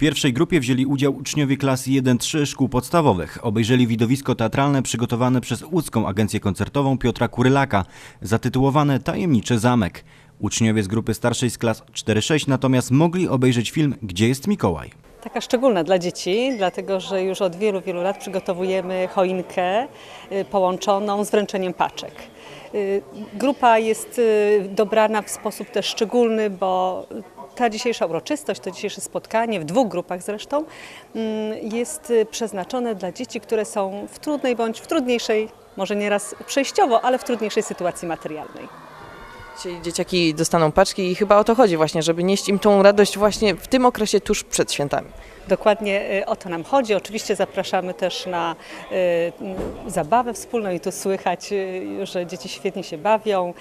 pierwszej grupie wzięli udział uczniowie klas 1-3 szkół podstawowych. Obejrzeli widowisko teatralne przygotowane przez łódzką agencję koncertową Piotra Kurylaka, zatytułowane Tajemniczy Zamek. Uczniowie z grupy starszej z klas 4-6 natomiast mogli obejrzeć film Gdzie jest Mikołaj? Taka szczególna dla dzieci, dlatego że już od wielu, wielu lat przygotowujemy choinkę y, połączoną z wręczeniem paczek. Y, Grupa jest y, dobrana w sposób też szczególny, bo ta dzisiejsza uroczystość, to dzisiejsze spotkanie, w dwóch grupach zresztą, mm, jest y, przeznaczone dla dzieci, które są w trudnej bądź w trudniejszej, może nieraz przejściowo, ale w trudniejszej sytuacji materialnej. Dzisiaj dzieciaki dostaną paczki i chyba o to chodzi właśnie, żeby nieść im tą radość właśnie w tym okresie tuż przed świętami. Dokładnie y, o to nam chodzi. Oczywiście zapraszamy też na y, zabawę wspólną i tu słychać, y, że dzieci świetnie się bawią,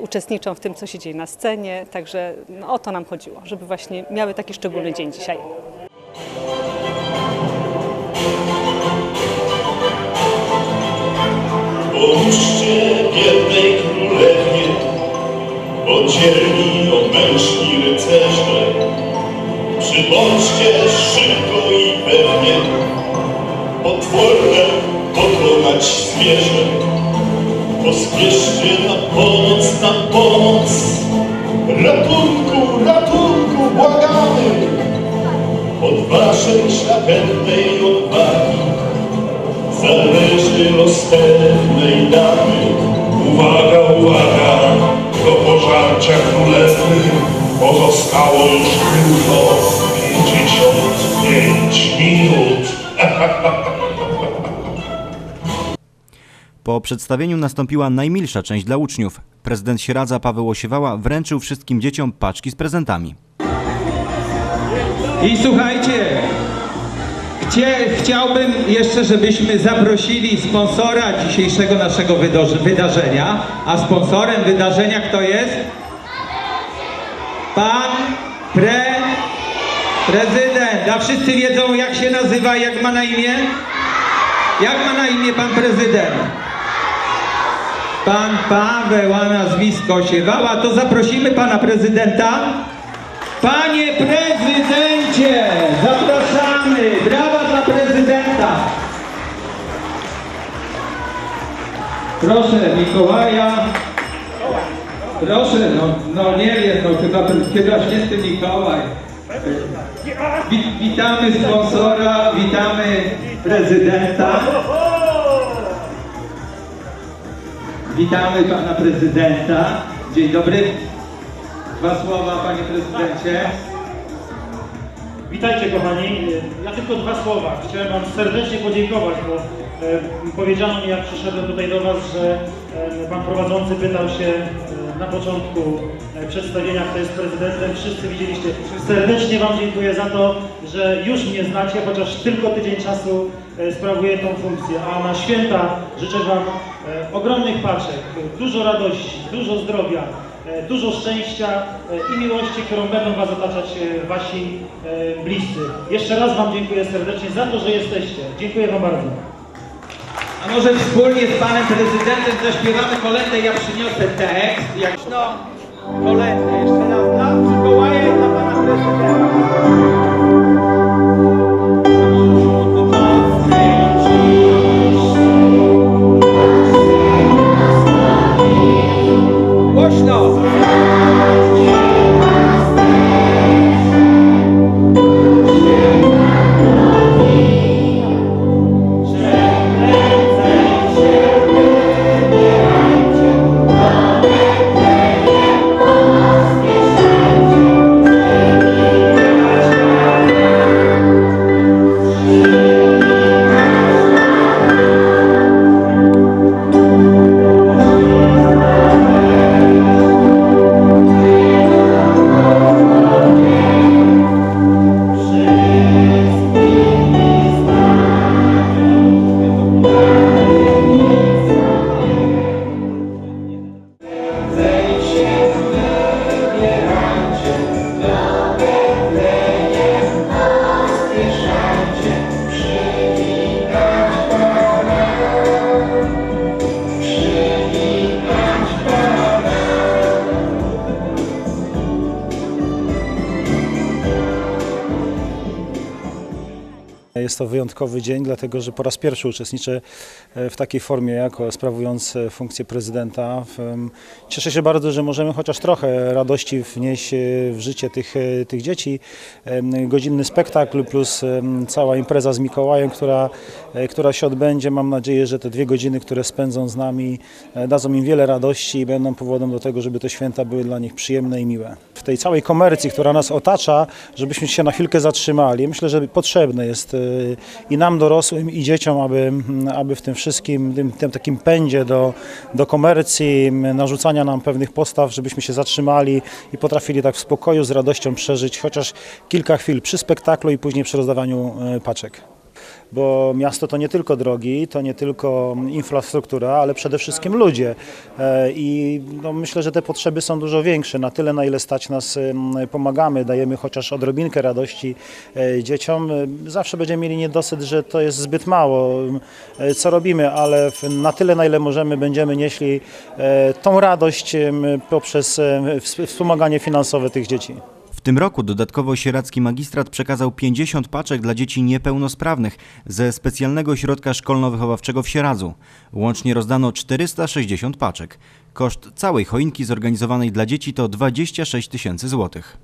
uczestniczą w tym, co się dzieje na scenie. Także no, o to nam chodziło, żeby właśnie miały taki szczególny dzień dzisiaj. Podzielni obmężni rycerze. Przybądźcie szybko i pewnie, potworne pokonać zwierzę. Pospieszcie na pomoc, na pomoc, ratunku, ratunku, błagamy. Od waszej szlachetnej odwagi zależy los pewnej damy. Pożarcia królewny pozostało już tylko 55 minut. Po przedstawieniu nastąpiła najmilsza część dla uczniów. Prezydent Sieradza Paweł Osiewała wręczył wszystkim dzieciom paczki z prezentami. I słuchajcie, chcie, chciałbym jeszcze, żebyśmy zaprosili sponsora dzisiejszego naszego wydarzenia. A sponsorem wydarzenia kto jest? Pan pre, prezydent. A wszyscy wiedzą jak się nazywa, jak ma na imię? Jak ma na imię pan prezydent? Pan Paweł, a nazwisko Siewała. To zaprosimy pana prezydenta. Panie prezydencie, zapraszamy! Brawa dla prezydenta! Proszę Mikołaja. Proszę, no, no nie wiem, no chyba, chyba święty Mikołaj. Wi, witamy sponsora, witamy prezydenta. Witamy pana prezydenta. Dzień dobry. Dwa słowa, panie prezydencie. Witajcie kochani. Ja tylko dwa słowa. Chciałem Wam serdecznie podziękować, bo e, powiedziano mi jak przyszedłem tutaj do Was, że e, Pan prowadzący pytał się na początku e, przedstawienia, kto jest prezydentem. Wszyscy widzieliście. Serdecznie Wam dziękuję za to, że już mnie znacie, chociaż tylko tydzień czasu e, sprawuję tą funkcję. A na święta życzę Wam e, ogromnych paczek, dużo radości, dużo zdrowia, dużo szczęścia i miłości, którą będą Was otaczać Wasi bliscy. Jeszcze raz Wam dziękuję serdecznie za to, że jesteście. Dziękuję Wam bardzo. A może wspólnie z panem prezydentem zaśpiewamy kolędę, ja przyniosę tekst. Jak... No, kolędę jeszcze raz dla Mikołaja i dla pana prezydenta. Jest to wyjątkowy dzień, dlatego że po raz pierwszy uczestniczę e, w takiej formie jako sprawując e, funkcję prezydenta. Cieszę się bardzo, że możemy chociaż trochę radości wnieść e, w życie tych, tych dzieci. Godzinny spektakl plus cała impreza z Mikołajem, która, która się odbędzie. Mam nadzieję, że te dwie godziny, które spędzą z nami, dadzą im wiele radości i będą powodem do tego, żeby te święta były dla nich przyjemne i miłe. W tej całej komercji, która nas otacza, żebyśmy się na chwilkę zatrzymali. Myślę, że potrzebne jest i nam dorosłym, i dzieciom, aby, aby w tym wszystkim, tym, tym takim pędzie do, do komercji, narzucania nam pewnych postaw, żebyśmy się zatrzymali i potrafili tak w spokoju, z radością przeżyć chociaż kilka chwil przy spektaklu i później przy rozdawaniu e, paczek bo miasto to nie tylko drogi, to nie tylko infrastruktura, ale przede wszystkim ludzie. E, I no, myślę, że te potrzeby są dużo większe. Na tyle, na ile stać nas, em, pomagamy, dajemy chociaż odrobinkę radości e, dzieciom. E, Zawsze będziemy mieli niedosyt, że to jest zbyt mało, co robimy, ale na tyle, na ile możemy, będziemy nieśli tą radość poprzez ws- wspomaganie finansowe tych dzieci. Tym roku dodatkowo sieradzki magistrat przekazał 50 paczek dla dzieci niepełnosprawnych ze specjalnego ośrodka szkolno-wychowawczego w Sieradzu. Łącznie rozdano 460 paczek. Koszt całej choinki zorganizowanej dla dzieci to 26 tysięcy złotych.